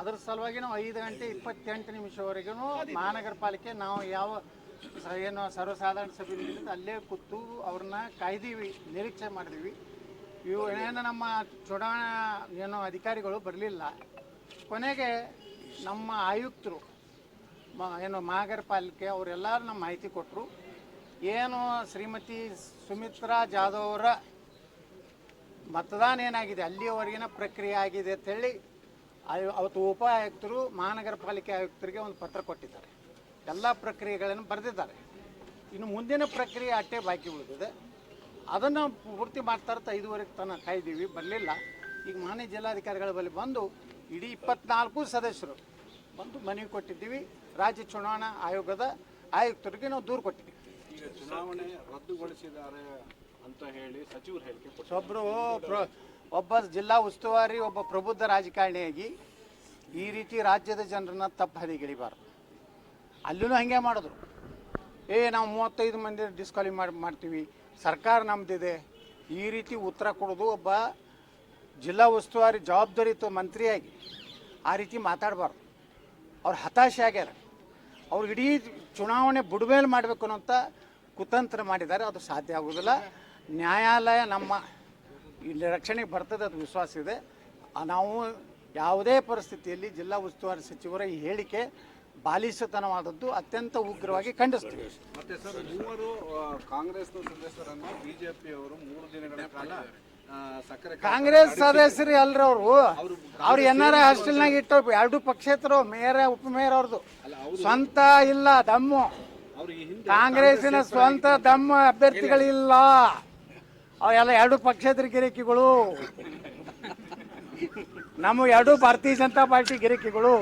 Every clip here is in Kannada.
ಅದ್ರ ಸಲುವಾಗಿ ನಾವು ಐದು ಗಂಟೆ ಇಪ್ಪತ್ತೆಂಟು ನಿಮಿಷವರೆಗೂ ಮಹಾನಗರ ಪಾಲಿಕೆ ನಾವು ಯಾವ ಏನು ಸರ್ವಸಾಧಾರಣ ಸಭೆ ಅಲ್ಲೇ ಕೂತು ಅವ್ರನ್ನ ಕಾಯ್ದೀವಿ, ನಿರೀಕ್ಷೆ ಮಾಡಿದೀವಿ. ಇವು ಏನು ನಮ್ಮ ಚುನಾವಣಾ ಏನು ಅಧಿಕಾರಿಗಳು ಬರಲಿಲ್ಲ. ಕೊನೆಗೆ ನಮ್ಮ ಆಯುಕ್ತರು, ಮ ಏನು ಮಹಾನಗರ ಪಾಲಿಕೆ ಅವರೆಲ್ಲರೂ ನಮ್ಮ ಮಾಹಿತಿ ಕೊಟ್ಟರು ಏನು ಶ್ರೀಮತಿ ಸುಮಿತ್ರಾ ಜಾಧವ್ ಅವರ ಮತದಾನ ಏನಾಗಿದೆ, ಅಲ್ಲಿಯವರೆಗಿನ ಪ್ರಕ್ರಿಯೆ ಆಗಿದೆ ಅಂತೇಳಿ ಆಯು ಅವತ್ತು ಉಪ ಆಯುಕ್ತರು ಮಹಾನಗರ ಪಾಲಿಕೆ ಆಯುಕ್ತರಿಗೆ ಒಂದು ಪತ್ರ ಕೊಟ್ಟಿದ್ದಾರೆ. ಎಲ್ಲ ಪ್ರಕ್ರಿಯೆಗಳನ್ನು ಬರೆದಿದ್ದಾರೆ. ಇನ್ನು ಮುಂದಿನ ಪ್ರಕ್ರಿಯೆ ಅಟ್ಟೆ ಬಾಕಿ ಉಳಿದಿದೆ. ಅದನ್ನು ಪೂರ್ತಿ ಮಾಡ್ತಾ ಇರ್ತಾ ಐದುವರೆಗೆ ತನಕ ಕಾಯ್ದೀವಿ ಬರಲಿಲ್ಲ. ಈಗ ಮಾನ್ಯ ಜಿಲ್ಲಾಧಿಕಾರಿಗಳ ಬಳಿ ಬಂದು ಇಡೀ ಇಪ್ಪತ್ನಾಲ್ಕು ಸದಸ್ಯರು ಬಂದು ಮನವಿ ಕೊಟ್ಟಿದ್ದೀವಿ. ರಾಜ್ಯ ಚುನಾವಣಾ ಆಯೋಗದ ಆಯುಕ್ತರಿಗೆ ನಾವು ದೂರು ಕೊಟ್ಟಿದ್ದೀವಿ. ಈಗ ಚುನಾವಣೆ ರದ್ದುಗೊಳಿಸಿದ್ದಾರೆ ಅಂತ ಹೇಳಿ ಸಚಿವರು ಹೇಳಿಕೆ ಒಬ್ಬರು ಒಬ್ಬ ಜಿಲ್ಲಾ ಉಸ್ತುವಾರಿ, ಒಬ್ಬ ಪ್ರಬುದ್ಧ ರಾಜಕಾರಣಿಯಾಗಿ ಈ ರೀತಿ ರಾಜ್ಯದ ಜನರನ್ನ ತಪ್ಪು ಹದಿಗಿಳಿಬಾರ್ದು ಅಲ್ಲೂ ಹಾಗೆ ಮಾಡಿದ್ರು. ಏ, ನಾವು ಮೂವತ್ತೈದು ಮಂದಿ ಡಿಸ್ಕ್ವಾಲಿ ಮಾಡಿ, ಮಾಡ್ತೀವಿ, ಸರ್ಕಾರ ನಮ್ದಿದೆ. ಈ ರೀತಿ ಉತ್ತರ ಕೊಡೋದು ಒಬ್ಬ ಜಿಲ್ಲಾ ಉಸ್ತುವಾರಿ ಜವಾಬ್ದಾರಿಯುತ ಮಂತ್ರಿಯಾಗಿ ಆ ರೀತಿ ಮಾತಾಡಬಾರ್ದು. ಅವ್ರು ಹತಾಶೆ ಆಗ್ಯಾರ. ಅವ್ರು ಇಡೀ ಚುನಾವಣೆ ಬುಡಮೇಲೆ ಮಾಡಬೇಕು ಅನ್ನೋಂಥ ಕುತಂತ್ರ ಮಾಡಿದ್ದಾರೆ. ಅದು ಸಾಧ್ಯ ಆಗೋದಿಲ್ಲ. ನ್ಯಾಯಾಲಯ ನಮ್ಮ ಇಲ್ಲಿ ರಕ್ಷಣೆಗೆ ಬರ್ತದೆ ಅದು ವಿಶ್ವಾಸ ಇದೆ. ನಾವು ಯಾವುದೇ ಪರಿಸ್ಥಿತಿಯಲ್ಲಿ ಜಿಲ್ಲಾ ಉಸ್ತುವಾರಿ ಸಚಿವರ ಈ ಹೇಳಿಕೆ ಬಾಲಿಸತನವಾದದ್ದು ಅತ್ಯಂತ ಉಗ್ರವಾಗಿ ಖಂಡಿಸ್ತೀವಿ. ಮತ್ತೆ ಸರ್ ಮೂವರು ಕಾಂಗ್ರೆಸ್ ಸದಸ್ಯರನ್ನು ಬಿಜೆಪಿ ಅವರು ಮೂರು ದಿನಗಳ ಕಾಲ ಕಾಂಗ್ರೆಸ್ ಸದಸ್ಯರು ಅಲ್ರಿ ಅವರು? ಅವ್ರು ಎನ್ ಆರ್ ಐ ಹಾಸ್ಟೆಲ್ನಾಗ ಇಟ್ಟು ಎರಡು ಪಕ್ಷೇತರು ಮೇಯರ್ ಉಪಮೇಯರ್ ಅವ್ರದ್ದು. ಸ್ವಂತ ಇಲ್ಲ ದಮ್ಮು. ಕಾಂಗ್ರೆಸ್ಸಿನ ಸ್ವಂತ ದಮ್ಮ ಅಭ್ಯರ್ಥಿಗಳಿಲ್ಲ. ಅವೆಲ್ಲ ಎರಡು ಪಕ್ಷೇತರ ಗಿರಿಕಿಗಳು. ನಮ್ಮ ಎರಡು ಭಾರತೀಯ ಜನತಾ ಪಾರ್ಟಿ ಗಿರಿಕಿಗಳು.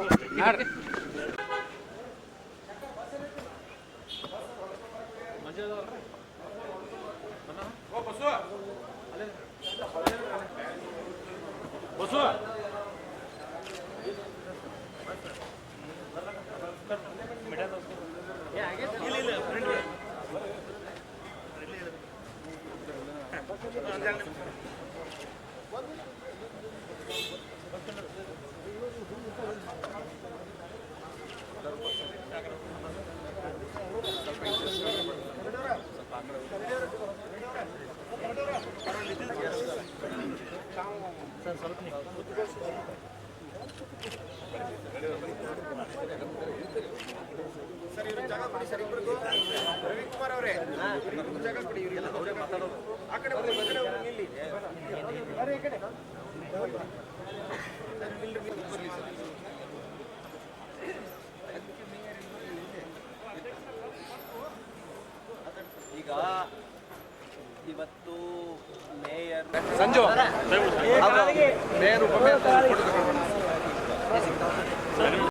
ನೋಡ್ರಿ ಈಗ ಇವತ್ತು ಮೇಯರ್ ಸಂಜು ಮೇಯರ್ ಉಪಮೇಯರ್